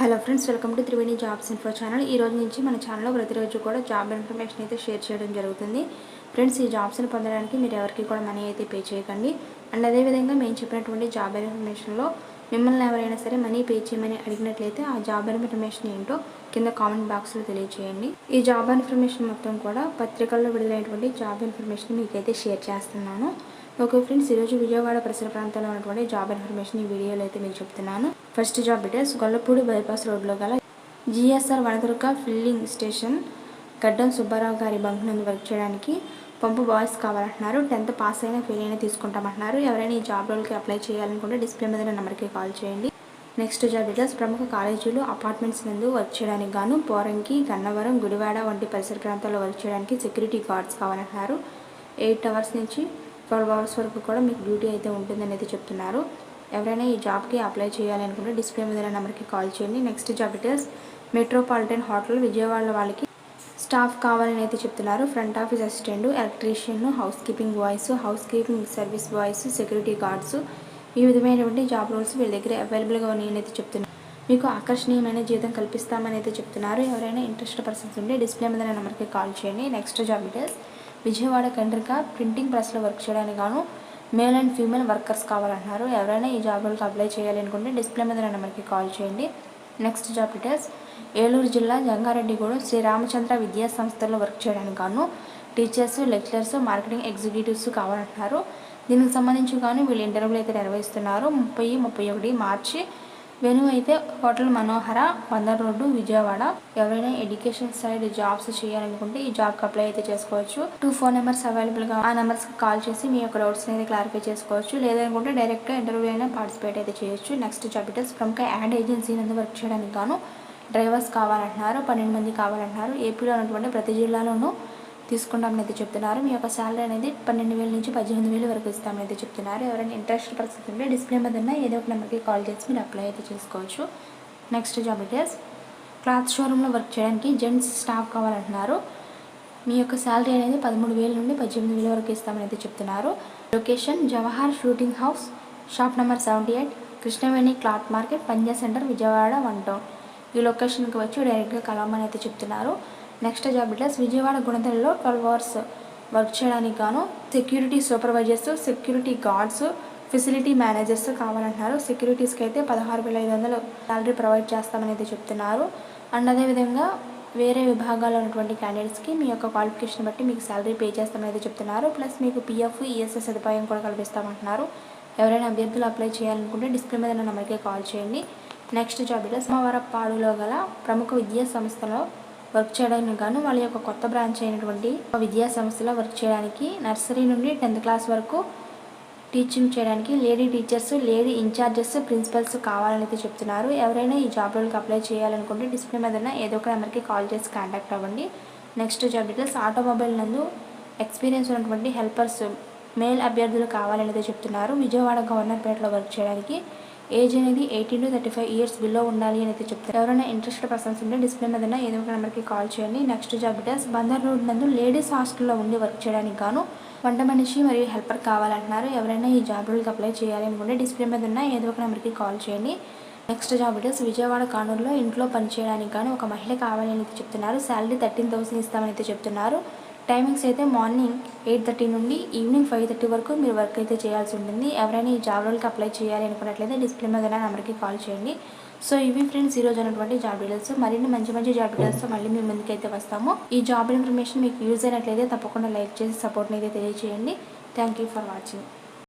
Hello friends welcome to Triveni jobs info channel. ఈ రోజు నుంచి మన ఛానల్లో ప్రతిరోజు కూడా జాబ్ ఇన్ఫర్మేషన్ అయితే షేర్ చేయడం జరుగుతుంది. ఫ్రెండ్స్ ఈ జాబ్స్ని పొందడానికి మీరు ఎవరికి కూడా మనీ అయితే పే చేయకండి. అండ్ అదేవిధంగా మేము చెప్పినటువంటి జాబ్ ఇన్ఫర్మేషన్లో మిమ్మల్ని ఎవరైనా సరే మనీ పే చేయమని అడిగినట్లయితే ఆ జాబ్ ఇన్ఫర్మేషన్ ఏంటో కింద కామెంట్ బాక్స్లో తెలియజేయండి ఈ జాబ్ ఇన్ఫర్మేషన్ మొత్తం కూడా పత్రికల్లో విడుదలైనటువంటి జాబ్ ఇన్ఫర్మేషన్ మీకైతే షేర్ చేస్తున్నాను. ఓకే ఫ్రెండ్స్ ఈరోజు విజయవాడ పరిసర ప్రాంతాల్లో ఉన్నటువంటి జాబ్ ఇన్ఫర్మేషన్ ఈ వీడియోలో అయితే మీకు చెప్తున్నాను. First job details Gollapudi bypass రోడ్లో గల జిఎస్ఆర్ వనదుర్గ ఫిల్లింగ్ స్టేషన్ గడ్డం సుబ్బారావు గారి బంక్ నుండి వర్క్ చేయడానికి పంపు బాయ్స్ కావాలంటున్నారు. టెన్త్ పాస్ అయినా ఫెయిల్ అయినా తీసుకుంటామంటున్నారు. ఎవరైనా ఈ జాబ్ రోల్కి అప్లై చేయాలనుకుంటే డిస్ప్లే మీద నెంబర్కి కాల్ చేయండి. నెక్స్ట్ జాబ్ డీటెయిల్స్ ప్రముఖ కాలేజీలు అపార్ట్మెంట్స్ నందు వర్క్ చేయడానికి గాను పోరంకి గన్నవరం గుడివాడ వంటి పరిసర ప్రాంతాల్లో వర్క్ చేయడానికి సెక్యూరిటీ గార్డ్స్ కావాలంటున్నారు. ఎయిట్ అవర్స్ నుంచి ట్వెల్వ్ అవర్స్ వరకు కూడా మీకు డ్యూటీ అయితే ఉంటుందని అయితే చెప్తున్నారు. ఎవరైనా ఈ జాబ్కి అప్లై చేయాలనుకుంటే డిస్ప్లే మీద నెంబర్కి కాల్ చేయండి. Next job details metropolitan hotel Vijayawada వాళ్ళకి స్టాఫ్ కావాలని అయితే చెప్తున్నారు. Front office assistant electrician house keeping boys house keeping service boys security guards ఈ విధమైనటువంటి జాబ్ రోల్స్ వీళ్ళ దగ్గర అవైలబుల్గా ఉన్నాయని అయితే చెప్తున్నారు. మీకు ఆకర్షణీయమైన జీతం కల్పిస్తామని అయితే చెప్తున్నారు. ఎవరైనా ఇంట్రెస్ట్ పర్సన్స్ ఉంటే డిస్ప్లే మీద నెంబర్కి కాల్ చేయండి. నెక్స్ట్ జాబ్ డీటెయిల్స్ విజయవాడ కేంద్రంగా ప్రింటింగ్ ప్రెస్లో వర్క్ చేయడానికి గాను మేల్ అండ్ ఫీమేల్ వర్కర్స్ కావాలంటున్నారు. ఎవరైనా ఈ జాబ్లకు అప్లై చేయాలి అనుకుంటే డిస్ప్లే మీద నెంబర్కి కాల్ చేయండి. Next job details. ఏలూరు జిల్లా జంగారెడ్డిగూడెం శ్రీ రామచంద్ర విద్యా సంస్థల్లో వర్క్ చేయడానికి గాను టీచర్స్ లెక్చరర్స్ మార్కెటింగ్ ఎగ్జిక్యూటివ్స్ కావాలంటున్నారు. దీనికి సంబంధించి గాను వీళ్ళు ఇంటర్వ్యూలు అయితే నిర్వహిస్తున్నారు. ముప్పై ముప్పై ఒకటి మార్చి వెను అయితే హోటల్ మనోహర వందర్ రోడ్డు విజయవాడ. ఎవరైనా ఎడ్యుకేషన్ సైడ్ జాబ్స్ చేయాలనుకుంటే ఈ జాబ్కి అప్లై అయితే చేసుకోవచ్చు. టూ ఫోన్ నెంబర్స్ అవైలబుల్గా ఆ నెంబర్స్కి కాల్ చేసి మీ యొక్క డౌట్స్ అనేది క్లారిఫై చేసుకోవచ్చు. లేదనుకుంటే డైరెక్ట్గా ఇంటర్వ్యూ అయినా పార్టిసిపేట్ అయితే చేయొచ్చు. నెక్స్ట్ జాబ్ డీటెయిల్స్ ప్రముఖ యాడ్ ఏజెన్సీ నందు వర్క్ చేయడానికి గాను డ్రైవర్స్ కావాలంటున్నారు. పన్నెండు మంది కావాలంటున్నారు. ఏపీలో ఉన్నటువంటి ప్రతి జిల్లాలోనూ తీసుకుంటామని అయితే చెప్తున్నారు. మీ యొక్క శాలరీ అనేది పన్నెండు వేల నుంచి పద్దెనిమిది వేలు వరకు ఇస్తామని అయితే చెప్తున్నారు. ఎవరైనా ఇంట్రెస్ట్ పర్సన్స్ ఉంటే డిస్ప్లే మీద ఉన్న ఏదో ఒక నెంబర్కి కాల్ చేసి మీరు అప్లై అయితే చేసుకోవచ్చు. నెక్స్ట్ జాబ్ డీటెయిల్స్ క్లాత్ షోరూంలో వర్క్ చేయడానికి జెంట్స్ స్టాఫ్ కావాలంటున్నారు. మీ యొక్క శాలరీ అనేది పదమూడు వేల నుండి పద్దెనిమిది వేల వరకు ఇస్తామని అయితే చెప్తున్నారు. Location Jawahar shooting house shop number seventy eight Krishnaveni cloth market Panja centre Vijayawada one town ఈ లొకేషన్కి వచ్చి డైరెక్ట్గా కలవమని అయితే చెప్తున్నారు. నెక్స్ట్ జాబ్ డీటెయిల్స్ విజయవాడ గుణదలలో ట్వెల్వ్ అవర్స్ వర్క్ చేయడానికి గాను security supervisors security guards facility managers కావాలంటున్నారు. సెక్యూరిటీస్కి అయితే పదహారు వేల ఐదు వందలు శాలరీ ప్రొవైడ్ చేస్తామనేది చెప్తున్నారు. అండ్ అదేవిధంగా వేరే విభాగాల్లో ఉన్నటువంటి క్యాండిడేట్స్కి మీ యొక్క క్వాలిఫికేషన్ బట్టి మీకు శాలరీ పే చేస్తామని అయితే చెప్తున్నారు. ప్లస్ మీకు పిఎఫ్ ఈఎస్ఎస్ సదుపాయం కూడా కల్పిస్తామంటున్నారు. ఎవరైనా అభ్యర్థులు అప్లై చేయాలనుకుంటే డిస్ప్లే మీద ఉన్న నెంబర్కి కాల్ చేయండి. నెక్స్ట్ జాబ్ డీటెయిల్స్ సోమవారపాడులో గల ప్రముఖ విద్యా సంస్థలో వర్క్ చేయడానికి గాను వాళ్ళ యొక్క కొత్త బ్రాంచ్ అయినటువంటి విద్యా సంస్థలో వర్క్ చేయడానికి నర్సరీ నుండి టెన్త్ క్లాస్ వరకు టీచింగ్ చేయడానికి lady teachers lady incharges principals కావాలని అయితే చెప్తున్నారు. ఎవరైనా ఈ జాబ్లోకి అప్లై చేయాలనుకుంటే డిస్ప్లే మీద ఏదో ఒక నెంబర్కి కాల్ చేసి కాంటాక్ట్ అవ్వండి. నెక్స్ట్ జాబ్ డీటెయిల్స్ ఆటోమొబైల్ నందు ఎక్స్పీరియన్స్ ఉన్నటువంటి హెల్పర్స్ మేల్ అభ్యర్థులు కావాలని అయితే చెప్తున్నారు. విజయవాడ గవర్నర్పేటలో వర్క్ చేయడానికి ఏజ్ అనేది eighteen to thirty five years below ఉండాలి అని అయితే చెప్తారు. ఎవరైనా ఇంట్రెస్టెడ్ పర్సన్స్ ఉంటే డిస్ప్లే మీద ఏదో ఒక నెంబర్కి కాల్ చేయండి. Next job details Bandar road నందు లేడీస్ హాస్టల్లో ఉండి వర్క్ చేయడానికి గాను వంట మనిషి మరియు హెల్పర్ కావాలంటున్నారు. ఎవరైనా ఈ జాబ్ రోల్కి అప్లై చేయాలి అనుకుంటే డిస్ప్లే మీద ఉన్న ఏదో ఒక నెంబర్కి కాల్ చేయండి. నెక్స్ట్ జాబ్ డీటెయిల్స్ విజయవాడ కానూరులో ఇంట్లో పనిచేయడానికి కానీ ఒక మహిళ కావాలని అయితే చెప్తున్నారు. శాలరీ థర్టీన్ థౌసండ్ ఇస్తామని అయితే చెప్తున్నారు. టైమింగ్స్ అయితే మార్నింగ్ ఎయిట్ థర్టీ నుండి ఈవినింగ్ ఫైవ్ థర్టీ వరకు మీరు వర్క్ అయితే చేయాల్సి ఉంటుంది. ఎవరైనా ఈ జాబ్ రోల్కి అప్లై చేయాలి అనుకున్నట్లయితే డిస్ప్లే మీద నెంబర్కి కాల్ చేయండి. సో ఇవి ఫ్రెండ్స్ ఈ రోజు ఉన్నటువంటి జాబ్ డీటెయిల్స్ మరిన్ని మంచి మంచి జాబ్ డీటెయిల్స్తో మళ్ళీ మీ ముందుకైతే వస్తాము. ఈ జాబ్ ఇన్ఫర్మేషన్ మీకు యూజ్ అయినట్లయితే తప్పకుండా లైక్ చేసి సపోర్ట్ని అయితే తెలియజేయండి థ్యాంక్ యూ ఫర్ వాచింగ్